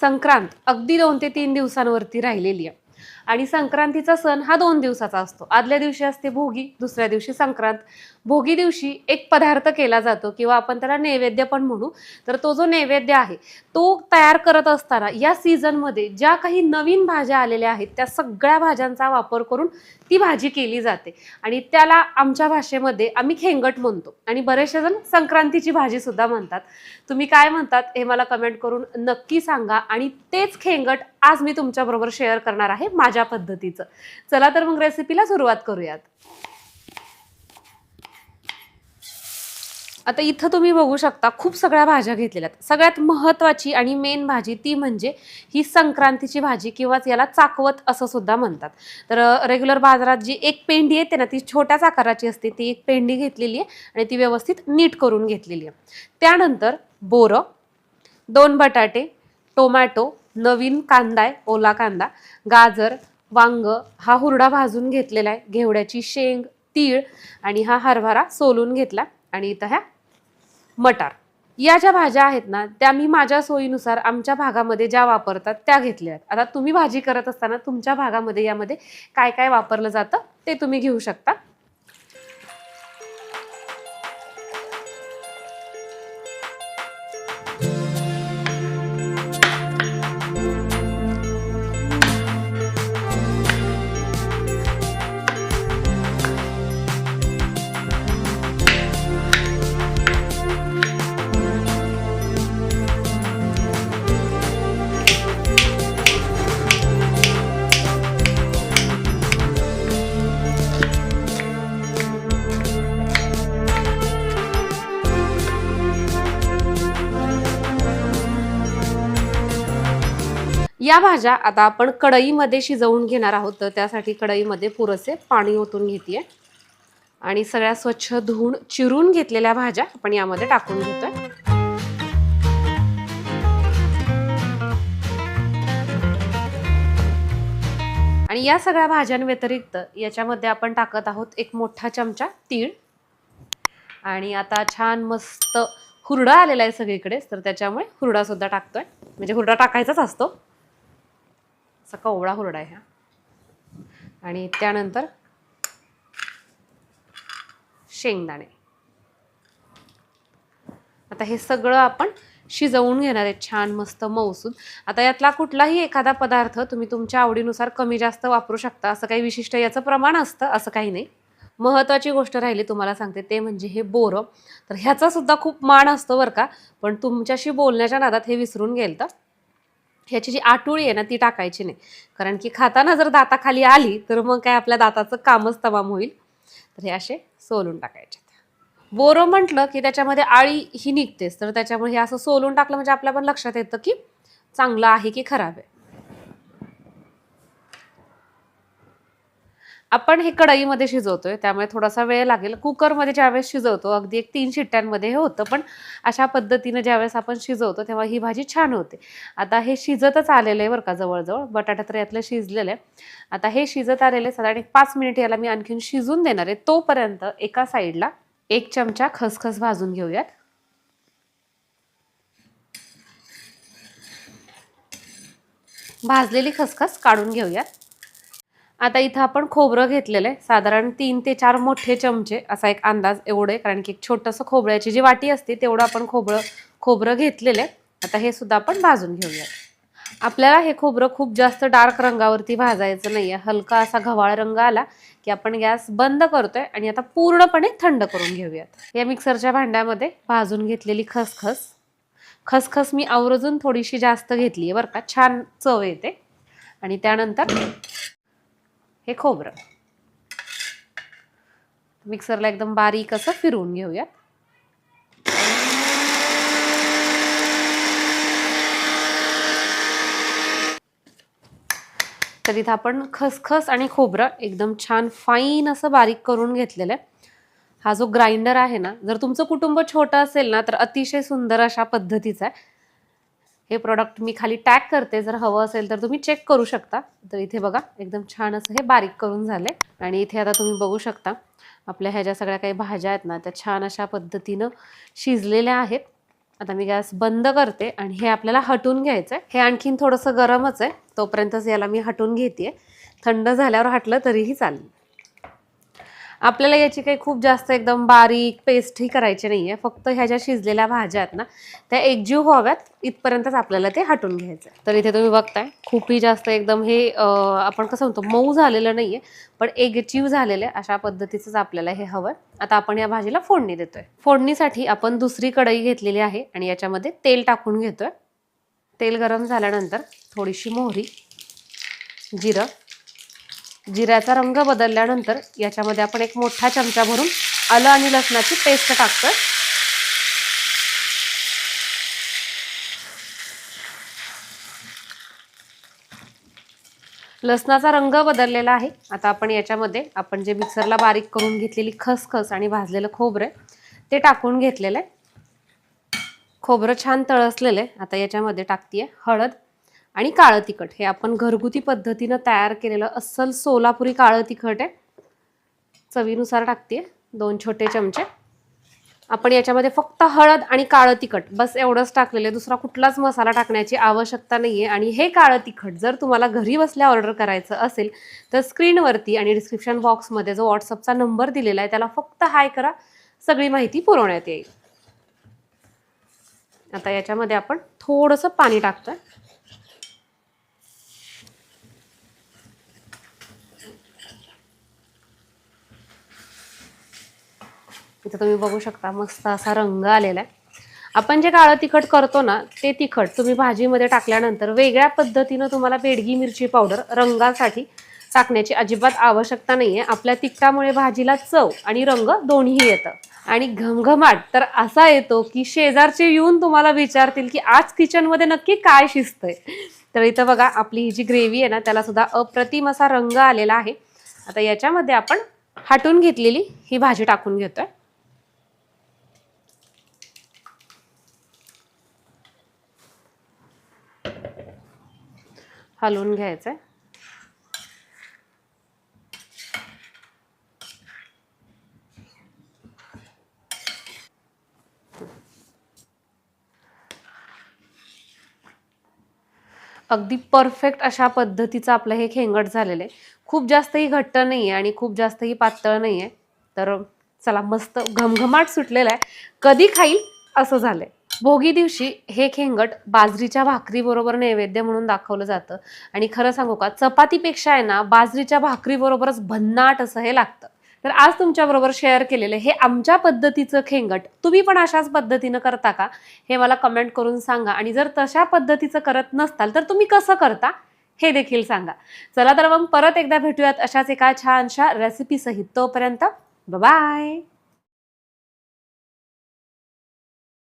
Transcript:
संक्रांत अगदी दोन ते तीन दिवसांवरती राहिलेली आहे. आणि संक्रांतीचा सण हा दोन दिवसाचा असतो. आदल्या दिवशी असते भोगी दुसऱ्या दिवशी संक्रांत. भोगी दिवशी एक पदार्थ केला जातो किंवा आपण त्याला नैवेद्य पण म्हणू. तर तो जो नैवेद्य आहे तो तयार करत असताना या सीझनमध्ये ज्या काही नवीन भाज्या आलेल्या आहेत त्या सगळ्या भाज्यांचा वापर करून ती भाजी केली जाते. आणि त्याला आमच्या भाषेमध्ये आम्ही खेंगट म्हणतो. आणि बरेचसे जण संक्रांतीची भाजी सुद्धा म्हणतात. तुम्ही काय म्हणतात हे मला कमेंट करून नक्की सांगा. आणि तेच खेंगट आज मी तुमच्याबरोबर शेअर करणार आहे. माझ्या पद्धतीचं. चला तर मग रेसिपीला सुरुवात करूयात. आता इथं तुम्ही बघू शकता खूप सगळ्या भाज्या घेतलेल्या आहेत. सगळ्यात महत्त्वाची आणि मेन भाजी ती म्हणजे ही संक्रांतीची भाजी किंवाच याला चाकवत असं सुद्धा म्हणतात. तर रेग्युलर बाजारात जी एक पेंडी येते ना ती छोट्याच आकाराची असते. ती एक पेंडी घेतलेली आहे आणि ती व्यवस्थित नीट करून घेतलेली आहे. त्यानंतर बोरं दोन बटाटे टोमॅटो नवीन कांदा आहे ओला कांदा. गाजर वांग हा हुरडा भाजून घेतलेला आहे. घेवड्याची शेंग तीळ आणि हा हरभरा सोलून घेतला. आणि इथं ह्या मटार. या ज्या भाज्या आहेत ना त्या मी माझ्या सोयीनुसार आमच्या भागामध्ये ज्या वापरतात त्या घेतल्या आहेत. आता तुम्ही भाजी करत असताना तुमच्या भागामध्ये यामध्ये काय काय वापरलं जातं ते तुम्ही घेऊ शकता. या भाज्या आता आपण कढईमध्ये शिजवून घेणार आहोत. तर त्यासाठी कढईमध्ये पुरेसे पाणी ओतून घेते आणि सगळ्या स्वच्छ धुवून चिरून घेतलेल्या भाज्या आपण यामध्ये टाकून घेतोय. आणि या सगळ्या भाज्यांव्यतिरिक्त याच्यामध्ये आपण टाकत आहोत एक मोठा चमचा तीळ. आणि आता छान मस्त हुरडा आलेला आहे सगळीकडेच तर त्याच्यामुळे हुरडा सुद्धा टाकतोय. म्हणजे हुरडा टाकायचाच असतो. असा कवळा हुरडा आहे हा. आणि त्यानंतर शेंगदाणे. आता हे सगळं आपण शिजवून घेणार आहे छान मस्त मौसूद आता यातला कुठलाही एखादा पदार्थ तुम्ही तुमच्या आवडीनुसार कमी जास्त वापरू शकता असं काही विशिष्ट याचं प्रमाण असतं असं काही नाही. महत्त्वाची गोष्ट राहिली तुम्हाला सांगते ते म्हणजे हे बोरं. तर ह्याचा सुद्धा खूप मान असतो बरं का पण तुमच्याशी बोलण्याच्या नादात हे विसरून गेलं तर ह्याची जी आटोळी आहे ना ती टाकायची नाही. कारण की खाताना जर दाताखाली आली तर मग काय आपल्या दाताचं कामच तमाम होईल. तर हे असे सोलून टाकायचे बोरं म्हटलं की त्याच्यामध्ये आळी ही निघतेच. तर त्याच्यामुळे हे असं सोलून टाकलं म्हणजे आपल्या पण लक्षात येतं की चांगलं आहे की खराब आहे. आपण हे कढईमध्ये शिजवतोय त्यामुळे थोडासा वेळ लागेल. कुकरमध्ये ज्यावेळेस शिजवतो अगदी एक तीन शिट्ट्यांमध्ये हे होतं पण अशा पद्धतीनं ज्यावेळेस आपण शिजवतो तेव्हा ही भाजी छान होते. आता हे शिजतच आलेलं आहे बरं का जवळजवळ बटाटा तर यातलं शिजलेलं आहे. आता हे शिजत आलेलं आहे साधारण एक पाच मिनिट याला मी आणखीन शिजून देणार आहे. तोपर्यंत एका साईडला एक चमचा खसखस भाजून घेऊयात. भाजलेली खसखस काढून घेऊयात. आता इथं आपण खोबरं घेतलेलं आहे. साधारण तीन ते चार मोठे चमचे असा एक अंदाज एवढे कारण की एक छोटंसं खोबऱ्याची जी वाटी असते तेवढं आपण खोबरं खोबरं घेतलेलं आहे. आता हे सुद्धा आपण भाजून घेऊयात. आपल्याला हे खोबरं खूप जास्त डार्क रंगावरती भाजायचं नाही आहे हलका असा घवाळ रंग आला की आपण गॅस बंद करतोय आणि आता पूर्णपणे थंड करून घेऊयात. या मिक्सरच्या भांड्यामध्ये भाजून घेतलेली खसखस. खसखस मी आवर्जून थोडीशी जास्त घेतली आहे बरं का. छान चव येते. आणि त्यानंतर हे खोबरं. मिक्सरला एकदम बारीक असं फिरवून घेऊयात. तर इथं आपण खसखस आणि खोबरं एकदम छान फाईन असं बारीक करून घेतलेलं आहे. हा जो ग्राइंडर आहे ना जर तुमचं कुटुंब छोटं असेल ना तर अतिशय सुंदर अशा पद्धतीचा आहे. हे प्रॉडक्ट मी खाली टॅग करते. जर हवं असेल तर तुम्ही चेक करू शकता. तर इथे बघा एकदम छान असं हे बारीक करून झाले. आणि इथे आता तुम्ही बघू शकता आपल्या ह्या ज्या सगळ्या काही भाज्या आहेत ना त्या छान अशा पद्धतीनं शिजलेल्या आहेत. आता मी गॅस बंद करते आणि हे आपल्याला हटून घ्यायचं आहे हे आणखीन थोडंसं गरमच आहे. तोपर्यंतच याला मी हटून घेते थंड झाल्यावर हटलं तरीही चालेल. आपल्याला याची काही खूप जास्त एकदम बारीक पेस्टही करायची नाही आहे फक्त ह्या ज्या शिजलेल्या भाज्या आहेत ना त्या एकजीव व्हाव्यात. इथपर्यंतच आपल्याला ते हटून घ्यायचं आहे तर इथे तुम्ही बघताय खूपही जास्त एकदम हे आपण कसं म्हणतो मऊ झालेलं नाही आहे पण एकजीव झालेलं आहे अशा पद्धतीचंच आपल्याला हे हवं आता आपण या भाजीला फोडणी देतोय. फोडणीसाठी आपण दुसरी कढई घेतलेली आहे आणि याच्यामध्ये तेल टाकून घेतोय. तेल गरम झाल्यानंतर थोडीशी मोहरी जिरं जिऱ्याचा रंग बदलल्यानंतर याच्यामध्ये आपण एक मोठा चमचा भरून आलं आणि लसणाची पेस्ट टाकतो लसणाचा रंग बदललेला आहे. आता आपण याच्यामध्ये आपण जे मिक्सरला बारीक करून घेतलेली खसखस आणि भाजलेलं खोबरं आहे ते टाकून घेतलेलं आहे. खोबरं छान तळसलेलं आहे. आता याच्यामध्ये टाकतीये हळद आणि काळं तिखट. हे आपण घरगुती पद्धतीनं तयार केलेलं अस्सल सोलापुरी काळं तिखट आहे. चवीनुसार टाकते दोन छोटे चमचे. आपण याच्यामध्ये फक्त हळद आणि काळं तिखट. बस एवढंच टाकलेलं आहे. दुसरा कुठलाच मसाला टाकण्याची आवश्यकता नाही आहे आणि हे काळं तिखट जर तुम्हाला घरी बसल्या ऑर्डर करायचं असेल तर स्क्रीनवरती आणि डिस्क्रिप्शन बॉक्समध्ये जो व्हॉट्सअपचा नंबर दिलेला आहे त्याला फक्त हाय करा. सगळी माहिती पुरवण्यात येईल. आता याच्यामध्ये आपण थोडंसं पाणी टाकतोय. इथं तुम्ही बघू शकता मस्त असा रंग आलेला आहे. आपण जे काळं तिखट करतो ना ते तिखट तुम्ही भाजीमध्ये टाकल्यानंतर वेगळ्या पद्धतीनं तुम्हाला बेडगी मिरची पावडर रंगासाठी टाकण्याची अजिबात आवश्यकता नाही आहे आपल्या तिखटामुळे भाजीला चव आणि रंग दोन्ही येतं. आणि घमघमाट तर असा येतो की शेजारचे येऊन तुम्हाला विचारतील की आज किचनमध्ये नक्की काय शिजतंय. तर इथं बघा आपली ही जी ग्रेव्ही आहे ना त्याला सुद्धा अप्रतिम असा रंग आलेला आहे. आता याच्यामध्ये आपण हाटून घेतलेली ही भाजी टाकून घेतोय. हलवून घ्यायचं आहे अगदी परफेक्ट अशा पद्धतीचं आपलं हे खेंगट झालेलं आहे. खूप जास्तही घट्ट नाही आहे आणि खूप जास्तही पातळ नाही आहे तर चला मस्त घमघमाट सुटलेला आहे. कधी खाईल असं झालंय. भोगी दिवशी हे खेंगट बाजरीच्या भाकरीबरोबर नैवेद्य म्हणून दाखवलं जातं. आणि खरं सांगू का चपातीपेक्षा आहे ना बाजरीच्या भाकरीबरोबरच भन्नाट असं हे लागतं. तर आज तुमच्याबरोबर शेअर केलेलं हे आमच्या पद्धतीचं खेंगट तुम्ही पण अशाच पद्धतीनं करता का? हे मला कमेंट करून सांगा. आणि जर तशा पद्धतीचं करत नसताल तर तुम्ही कसं करता? हे देखील सांगा. चला तर मग परत एकदा भेटूयात अशाच एका छानशा रेसिपीसहित तोपर्यंत बाय